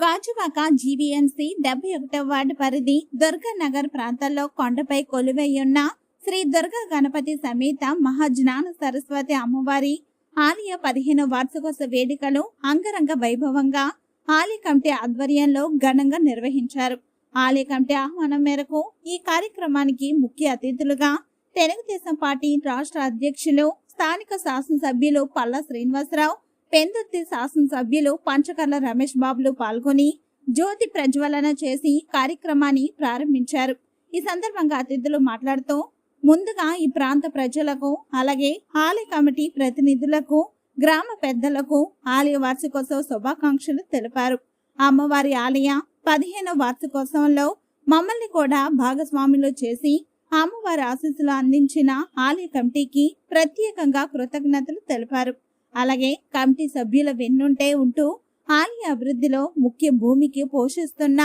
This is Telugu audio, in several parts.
గాజువాక జీవీఎంసీ డెబ్బై ఒకటో వార్డు పరిధి దుర్గానగర్ ప్రాంతాల్లో కొండపై కొలువైయున్న శ్రీ దుర్గా గణపతి సమేత మహాజ్ఞాన సరస్వతి అమ్మవారి ఆలయ పదిహేను వార్షికోత్సవ వేడుకలు అంగరంగ వైభవంగా ఆలయ కమిటీ ఆధ్వర్యంలో ఘనంగా నిర్వహించారు. ఆలయ కమిటీ ఆహ్వానం మేరకు ఈ కార్యక్రమానికి ముఖ్య అతిథులుగా తెలుగుదేశం పార్టీ రాష్ట్ర అధ్యక్షులు స్థానిక శాసనసభ్యులు పల్లా శ్రీనివాసరావు పెందుర్తి శాసనసభ్యులు పంచకర్ల రమేష్ బాబులు పాల్గొని జ్యోతి ప్రజ్వలన చేసి కార్యక్రమాన్ని ప్రారంభించారు. ఈ సందర్భంగా అతిథులు మాట్లాడుతూ ముందుగా ఈ ప్రాంత ప్రజలకు అలాగే ఆలయ కమిటీ ప్రతినిధులకు గ్రామ పెద్దలకు ఆలయ వార్షికోత్సవ శుభాకాంక్షలు తెలిపారు. అమ్మవారి ఆలయ పదిహేను వార్షికోత్సవంలో మమ్మల్ని కూడా భాగస్వాములు చేసి అమ్మవారి ఆశీస్సులు అందించిన ఆలయ కమిటీకి ప్రత్యేకంగా కృతజ్ఞతలు తెలిపారు. అలాగే కమిటీ సభ్యుల వెన్నుంటే ఉంటూ ఆలయ అభివృద్ధిలో ముఖ్య భూమికి పోషిస్తున్న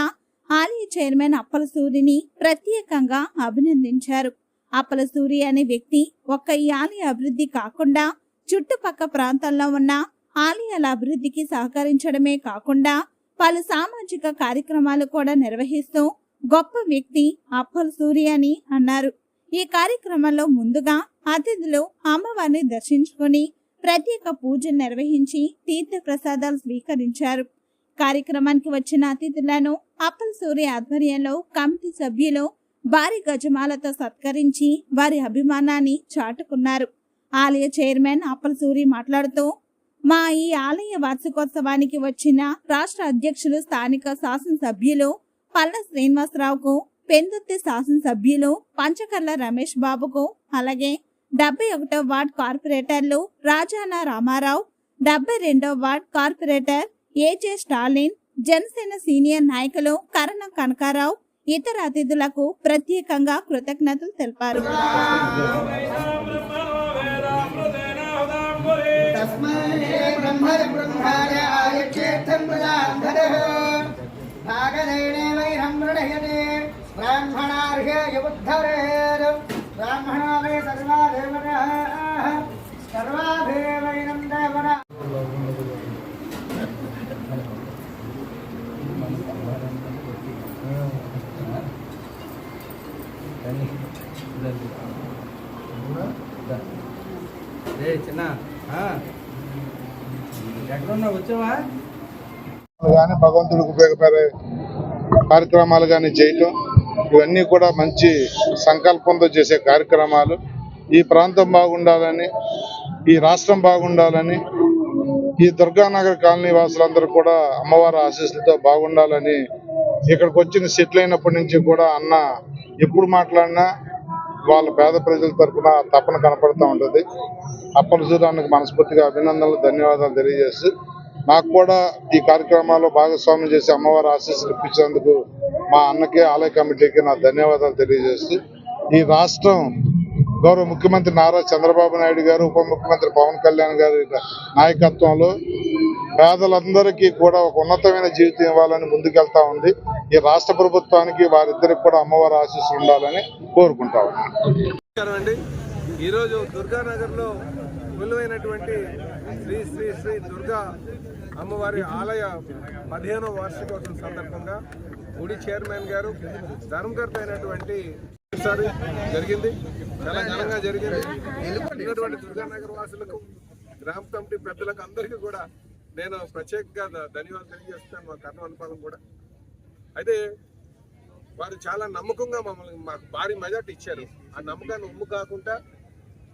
ఆలయ చైర్మన్ అప్పల సూరిని ప్రత్యేకంగా అభినందించారు. అప్పల సూరి అనే వ్యక్తి ఒక్క ఈ ఆలయ అభివృద్ధి కాకుండా చుట్టుపక్క ప్రాంతాల్లో ఉన్న ఆలయాల అభివృద్ధికి సహకరించడమే కాకుండా పలు సామాజిక కార్యక్రమాలు కూడా నిర్వహిస్తూ గొప్ప వ్యక్తి అప్పల సూరి అని అన్నారు. ఈ కార్యక్రమంలో ముందుగా అతిథులు అమ్మవారిని దర్శించుకొని ప్రత్యేక పూజలు నిర్వహించి తీర్థ ప్రసాదాలు స్వీకరించారు. కార్యక్రమానికి వచ్చిన అతిథులను అప్పల సూర్య ఆధ్వర్యంలో కమిటీ సభ్యులు భారీ గజమాలతో సత్కరించి వారి అభిమానాన్ని చాటుకున్నారు. ఆలయ చైర్మన్ అప్పల సూరి మాట్లాడుతూ మా ఈ ఆలయ వార్షికోత్సవానికి వచ్చిన రాష్ట్ర అధ్యక్షులు స్థానిక శాసనసభ్యులు పల్ల శ్రీనివాసరావుకు పెందుర్తి శాసనసభ్యులు పంచకర్ల రమేష్ బాబుకు అలాగే డెబ్బై ఒకటో వార్డ్ కార్పొరేటర్లు రాజానా రామారావు డెబ్బై రెండో ward corporator A J Stalin Janasena senior నాయకులు కరణం కనకారావు ఇతర అతిథులకు ప్రత్యేకంగా కృతజ్ఞతలు తెలిపారు. బ్రాహ్మణార్హ్య బ్రాహ్మణ కానీ భగవంతుడికి ఉపయోగపడే కార్యక్రమాలు కానీ చేయటం ఇవన్నీ కూడా మంచి సంకల్పంతో చేసే కార్యక్రమాలు. ఈ ప్రాంతం బాగుండాలని ఈ రాష్ట్రం బాగుండాలని ఈ దుర్గానగర్ కాలనీ వాసులందరూ కూడా అమ్మవారి ఆశీస్సులతో బాగుండాలని ఇక్కడికి వచ్చిన సెటిల్ అయినప్పటి నుంచి కూడా అన్న ఎప్పుడు మాట్లాడినా వాళ్ళ పేద ప్రజల తరఫున తపన కనపడుతూ ఉంటుంది. అప్పలసూరానికి మనస్ఫూర్తిగా అభినందనలు ధన్యవాదాలు తెలియజేస్తూ నాకు కూడా ఈ కార్యక్రమాల్లో భాగస్వామ్యం చేసి అమ్మవారి ఆశీస్సులు ఇప్పించేందుకు మా అన్నకి ఆలయ కమిటీకి నా ధన్యవాదాలు తెలియజేస్తూ ఈ రాష్ట్రం గౌరవ ముఖ్యమంత్రి నారా చంద్రబాబు నాయుడు గారు ఉప ముఖ్యమంత్రి పవన్ కళ్యాణ్ గారి నాయకత్వంలో పేదలందరికీ కూడా ఒక ఉన్నతమైన జీవితం ఇవ్వాలని ముందుకెళ్తా ఉంది. ఈ రాష్ట్ర ప్రభుత్వానికి వారిద్దరికి కూడా అమ్మవారి ఆశీస్సులు ఉండాలని కోరుకుంటా ఉన్నాను. నమస్కారం అండి. ఈరోజు దుర్గానగర్లో విలువైనటువంటి శ్రీ శ్రీ శ్రీ దుర్గా అమ్మవారి ఆలయ పదిహేనవ వార్షికోత్సవం సందర్భంగా గుడి చైర్మన్ గారు ధర్మకర్త అయినటువంటి ఒకసారి జరిగింది. చాలా ఘనంగా జరిగింది. ఉన్నటువంటి దుర్గానగర్ వాసులకు గ్రామ కమిటీ పెద్దలకు అందరికీ కూడా నేను ప్రత్యేకంగా ధన్యవాదాలు తెలియజేస్తాను మా కర్ణ అనుపాలం కూడా. అయితే వారు చాలా నమ్మకంగా మమ్మల్ని మాకు భారీ మెజార్టీ ఇచ్చారు. ఆ నమ్మకాన్ని ఉమ్ము కాకుండా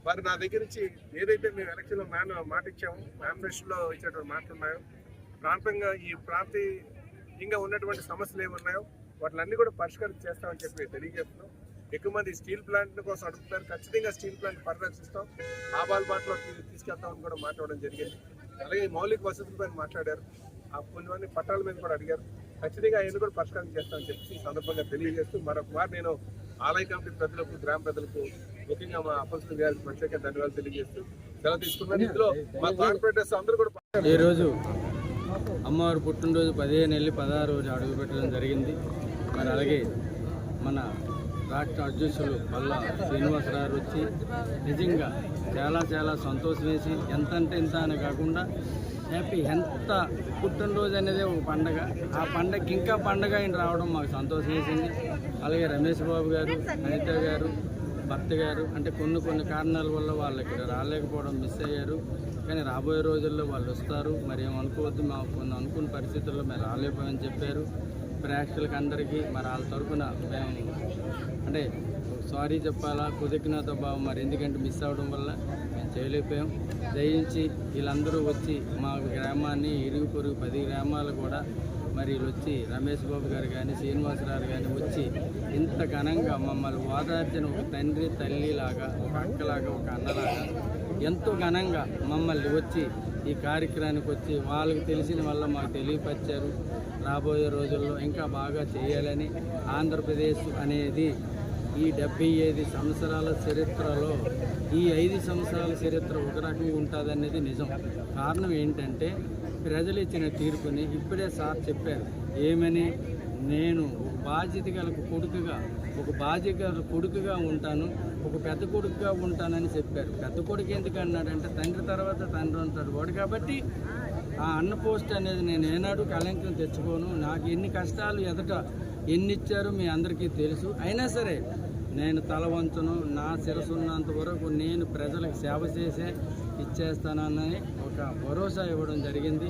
వారు నా దగ్గర నుంచి ఏదైతే మేము ఎలక్షన్లో మ్యాన్ మాట ఇచ్చాము మ్యానిఫెస్టోలో ఇచ్చేటువంటి మాటలు ఉన్నాయో ప్రాంతంగా ఈ ప్రాంతీయంగా ఉన్నటువంటి సమస్యలు ఏమి ఉన్నాయో వాటిలన్నీ కూడా పరిష్కారం చేస్తామని చెప్పి తెలియజేస్తున్నాం. ఎక్కువ మంది స్టీల్ ప్లాంట్ కోసం అడుగుతారు ఖచ్చితంగా స్టీల్ ప్లాంట్ పరిరక్షిస్తాం. ఆబాల్ బాటలో తీసుకెళ్తామని కూడా మాట్లాడడం జరిగింది. అలాగే మౌలిక వసతులపై మాట్లాడారు. ఆ కొంతమంది పట్టాల మీద కూడా అడిగారు. ఖచ్చితంగా ఆయన కూడా పరిష్కారం చేస్తామని చెప్పి సందర్భంగా తెలియజేస్తూ మరొక నేను ఆలయ కమిటీ ప్రజలకు గ్రామ ప్రజలకు ముఖ్యంగా మా అపస్తులు గారికి ప్రత్యేక ధన్యవాదాలు తెలియజేస్తూ సెలవు తీసుకున్నాను. ఇందులో మా కార్పొరేటర్స్ అందరూ కూడా ఈరోజు అమ్మవారి పుట్టినరోజు పదిహేను వెళ్ళి పదహారు రోజు అడుగు పెట్టడం జరిగింది. మరి అలాగే మన రాష్ట్ర అధ్యక్షులు వల్ల శ్రీనివాసరావు వచ్చి నిజంగా చాలా చాలా సంతోషం వేసి ఎంత అంటే ఇంత అని కాకుండా హ్యాపీ ఎంత పుట్టినరోజు అనేది ఒక పండగ. ఆ పండగకి ఇంకా పండగ ఆయన రావడం మాకు సంతోషం వేసింది. అలాగే రమేష్ బాబు గారు అనిత గారు భర్త గారు అంటే కొన్ని కొన్ని కారణాల వల్ల వాళ్ళు ఇక్కడ రాలేకపోవడం మిస్ అయ్యారు. కానీ రాబోయే రోజుల్లో వాళ్ళు వస్తారు. మరి ఏమనుకోవద్దు మాకు కొన్ని అనుకున్న పరిస్థితుల్లో మేము రాలేకపోయామని చెప్పారు. ప్రేక్షకులకి అందరికీ మరి వాళ్ళ తరఫున మేము అంటే సారీ చెప్పాలా కుదికినతో భావం మరి ఎందుకంటే మిస్ అవ్వడం వల్ల మేము చేయలేకపోయాం. దయించి వీళ్ళందరూ వచ్చి మా గ్రామాన్ని ఇరుగు పొరుగు పది గ్రామాలు కూడా మరి వీళ్ళు వచ్చి రమేష్ బాబు గారు కానీ శ్రీనివాసరావు కానీ వచ్చి ఇంత ఘనంగా మమ్మల్ని ఓదార్చిన ఒక తండ్రి తల్లిలాగా ఒక అక్కలాగా ఒక అన్నలాగా ఎంతో ఘనంగా మమ్మల్ని వచ్చి ఈ కార్యక్రమానికి వచ్చి వాళ్ళకి తెలిసిన వల్ల మాకు తెలియపరిచారు. రాబోయే రోజుల్లో ఇంకా బాగా చేయాలని ఆంధ్రప్రదేశ్ అనేది ఈ డెబ్బై ఐదు సంవత్సరాల చరిత్రలో ఈ ఐదు సంవత్సరాల చరిత్ర ఒక రకంగా ఉంటుందనేది నిజం. కారణం ఏంటంటే ప్రజలు ఇచ్చిన తీర్పుని ఇప్పుడే సార్ చెప్పారు. ఏమని? నేను ఒక బాధ్యత గల కొడుకుగా ఒక బాధ్యత గల కొడుకుగా ఉంటాను ఒక పెద్ద కొడుకుగా ఉంటానని చెప్పారు పెద్ద కొడుకు ఎందుకు అన్నాడంటే తండ్రి తర్వాత తండ్రి ఉంటాడు వాడు కాబట్టి ఆ అన్న పోస్ట్ అనేది నేను ఏనాడు కళంకం తెచ్చుకోను. నాకు ఎన్ని కష్టాలు ఎదట ఎన్ని ఇచ్చారో మీ అందరికీ తెలుసు. అయినా సరే నేను తల వంచను నా శిరసున్నంత వరకు నేను ప్రజలకు సేవ చేసే ఇచ్చేస్తానని ఒక భరోసా ఇవ్వడం జరిగింది.